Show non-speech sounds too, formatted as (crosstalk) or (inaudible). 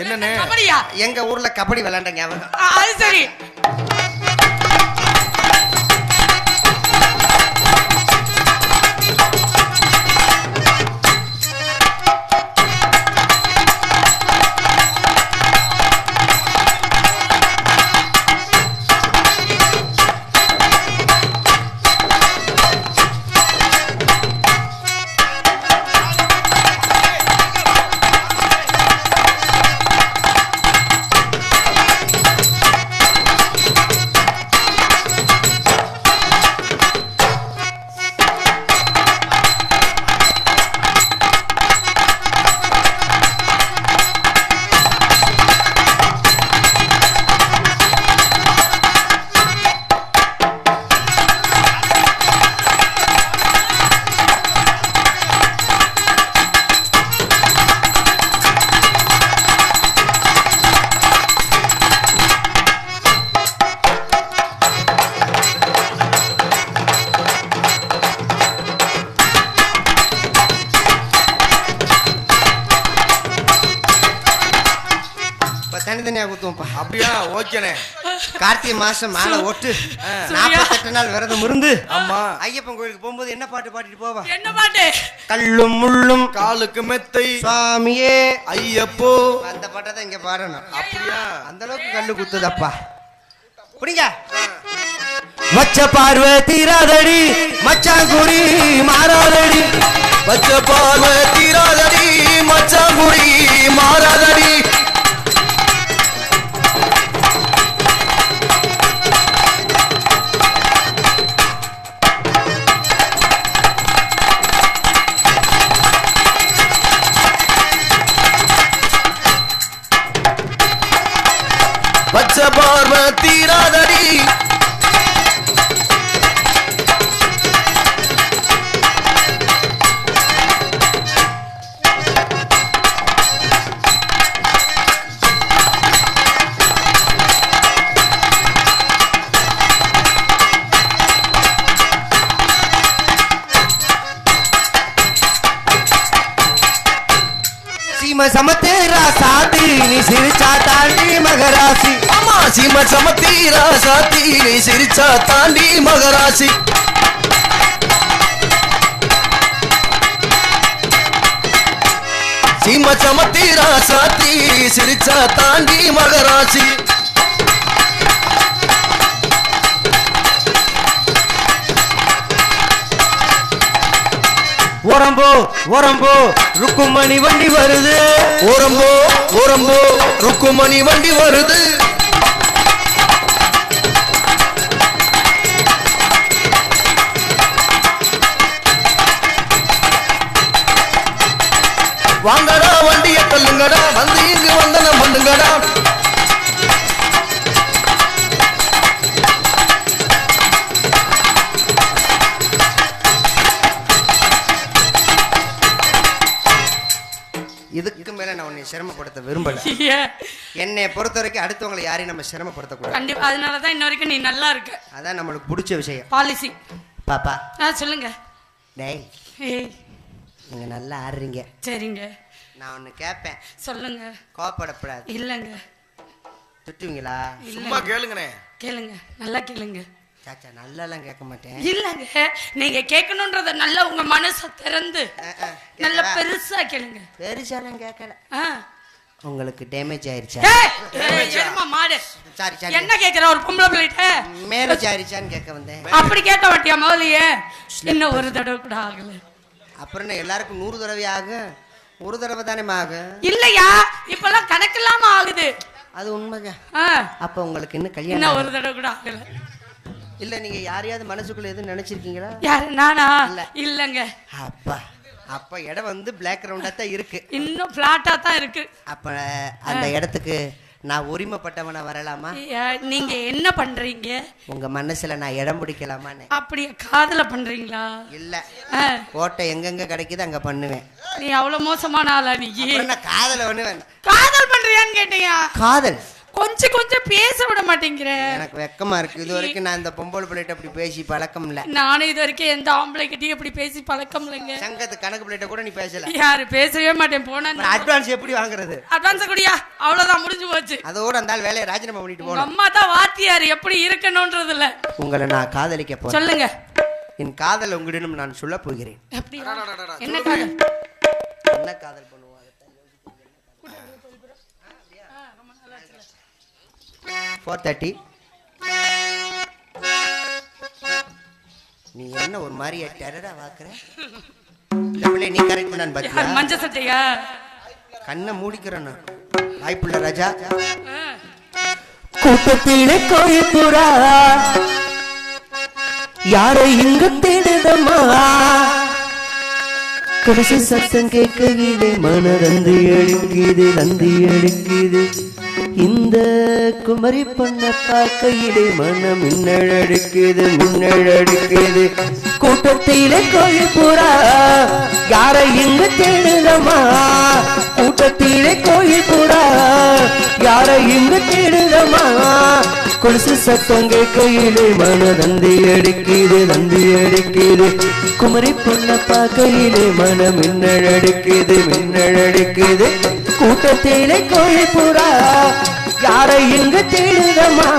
கபடியா? எங்க ஊர்ல கபடி விளையாண்ட ஞாபகம். ஆ, அது சரி. தனித்தனியா குத்துவோம்ப்பா அப்படியா? ஓகேண்ணே. கார்த்திகை மாசம் மாலை ஒட்டு. நாற்பத்தெட்டு நாள் விரதம் இருந்து ஆமா. ஐயப்பன் கோயிலுக்கு போகும்போது என்ன பாட்டு பாடிட்டு போவா? என்ன பாட்டு? கல்லும் முள்ளும் காலுக்கு மெத்தை. சுவாமியே. ஐயப்போ. அந்த பாட்டை தான் இங்க பாடணும். அப்படியா? அந்த அளவுக்கு கல்லு குத்துதப்பா. புரியுங்க மச்ச பார்வை தீராதடி மச்சான் குறி மாறாதடி. பச்ச பார்வை தீராதடி மச்சாங்குடி மாறாதடி பச்சை பார்வை தீராதடி. சீம சமத்தேரா சாதி நீ சிரிச்சா தாண்டி மகராசி. அம்மா சீம சமத்தீரா சாத்தி நீ சிரிச்சா தாண்டி மகராசி. சீம சமத்தீரா சாத்தி சிரிச்சா தாண்டி மகராசி. ஓரம்போ ஓரம்போ ருக்குமணி வண்டி வருது. ஓரம்போ ஓரம்போ ருக்குமணி வண்டி வருது. வாங்கடா வண்டியை தள்ளுங்கடா வந்து இங்கு வந்தனம் பண்ணுங்கடா. இதுக்கு மேல நான் உன்னை சிரமப்படுத்த விரும்பல? (laughs) என்னை பொறுத்த வரைக்கும் அடுத்தவங்களை யாரையும் நம்ம சிரமப்படுத்தக்கூடாது. கண்டிப்பா. அதனாலதான் இன்ன வரைக்கும் நீ நல்லா இருக்க. அதான் நம்மளுக்கு பிடிச்ச விஷயம். பாலிசி பாப்பா. ஆ சொல்லுங்க. டேய். ஏய். நீங்க நல்லா ஆடுறீங்க. சரிங்க. நான் ஒன்னு கேட்பேன் சொல்லுங்க. கோவப்படக்கூடாது. இல்லைங்க. திட்டுவீங்களா? சும்மா கேளுங்கண்ணே கேளுங்க. நல்லா கேளுங்க. சாச்சா நல்லாலாம் கேட்க மாட்டேன். இல்லைங்க நீங்க கேட்கணுன்றத நல்லா உங்க மனசை திறந்து நல்லா? பெருசா கேளுங்க. பெருசாலாம் கேட்கல. உங்களுக்கு டேமேஜ் ஆயிருச்சா? மாடு. Sorry sorry. என்ன கேக்குற ஒரு பொம்பளை பிள்ளைகிட்ட? மேரேஜ் ஆயிருச்சான்னு கேட்க வந்தேன். அப்படி கேட்க மாட்டியா முதலையே? இன்னும் ஒரு தடவை கூட ஆகல. அப்புறம் என்ன எல்லாருக்கும் நூறு தடவை ஆகும்? ஒரு தடவை தானே ஆகும்? இல்லையா? இப்பெல்லாம் கணக்கில்லாம ஆகுது. அது உண்மைதான் ஆ, அப்ப உங்களுக்கு இன்னும் கல்யாணம் ஒரு தடவை கூட ஆகல. இல்ல நீங்க யாரையாவது மனசுக்குள்ள எதுவும் நினைச்சிருக்கீங்களா? யாரு நானா? இல்ல. இல்லங்க. அப்பா அப்ப இடம் வந்து பிளாக் ரவுண்டா தான் இருக்கு. இன்னும் பிளாட்டா தான் இருக்கு. அப்ப அந்த இடத்துக்கு நான் உரிமைப்பட்டவனா வரலாமா? நீங்க என்ன பண்றீங்க? உங்க மனசுல நான் இடம் பிடிக்கலாமான்னு. அப்படியே காதல பண்றீங்களா? இல்ல. கோட்டை எங்கெங்க கிடைக்குது அங்க பண்ணுவேன். நீ அவ்வளவு மோசமான ஆளா நீ? காதல பண்ணுவேன். காதல் பண்றியான்னு கேட்டியா காதல். கொஞ்சம் கொஞ்சம் பேச விட மாட்டேங்கிற. எனக்கு வெக்கமா இருக்கு. இது வரைக்கும் நான் இந்த பொம்பளை பிள்ளைகிட்ட அப்படி பேசி பழக்கம் இல்ல. நானும் இது வரைக்கும் எந்த ஆம்பளை கிட்டயும் இப்படி பேசி பழக்கம் இல்லைங்க. சங்கத்து கணக்கு பிள்ளைகிட்ட கூட நீ பேசல. யாரு பேசவே மாட்டேன். போனா அட்வான்ஸ் எப்படி வாங்குறது? அட்வான்ஸ் குடியா? அவ்வளவுதான் முடிஞ்சு போச்சு. அதோட அந்த வேலையை ராஜினாமா பண்ணிட்டு போகணும். அம்மா தான் வாத்தியார் எப்படி இருக்கணும்ன்றதுல உங்களை நான் காதலிக்க போறேன். சொல்லுங்க. என் காதல் உங்களிடம் நான் சொல்ல போகிறேன். என்ன காதல் என்ன காதல் பண்ணுவாங்க ஃபோர் தேர்ட்டி நீ என்ன ஒரு மாதிரி டெரரா வாக்குற? பிள்ளை நீ கரெக்ட் பண்ணான்னு யார் பாத்தியா மஞ்ச சட்டையா? கண்ணை மூடிக்கிறேன் நான் வாய்ப்புள்ள ராஜா. கூட்டத்திலே கோழிப்புறா யாரை இங்க தேடுதம்மா? கடைசி சத்தம் கேட்கையிலே மனரந்து எழுக்குது ரந்து எழுக்குது. இந்த குமரி பண்ண பார்க்கையிலே மனம் மின்னழடுக்குது மின்னழடுக்குது. கூட்டத்திலே கோழிப்புறா யாரை இங்க கூட்டத்தில கூட்டத்திலே கோழிப்புறா யாரை இங்க தேடுதமா கொலுசு சத்தம் கேட்கையிலே மனதந்தி அடிக்குது நந்தி அடிக்குது. குமரி பொண்ண பார்க்கையிலே மனம் மின்னழடுக்குது மின்னழடுக்குது. கூட்டத்திலே கோயில் புறா யாரை இங்கு தேடுதமா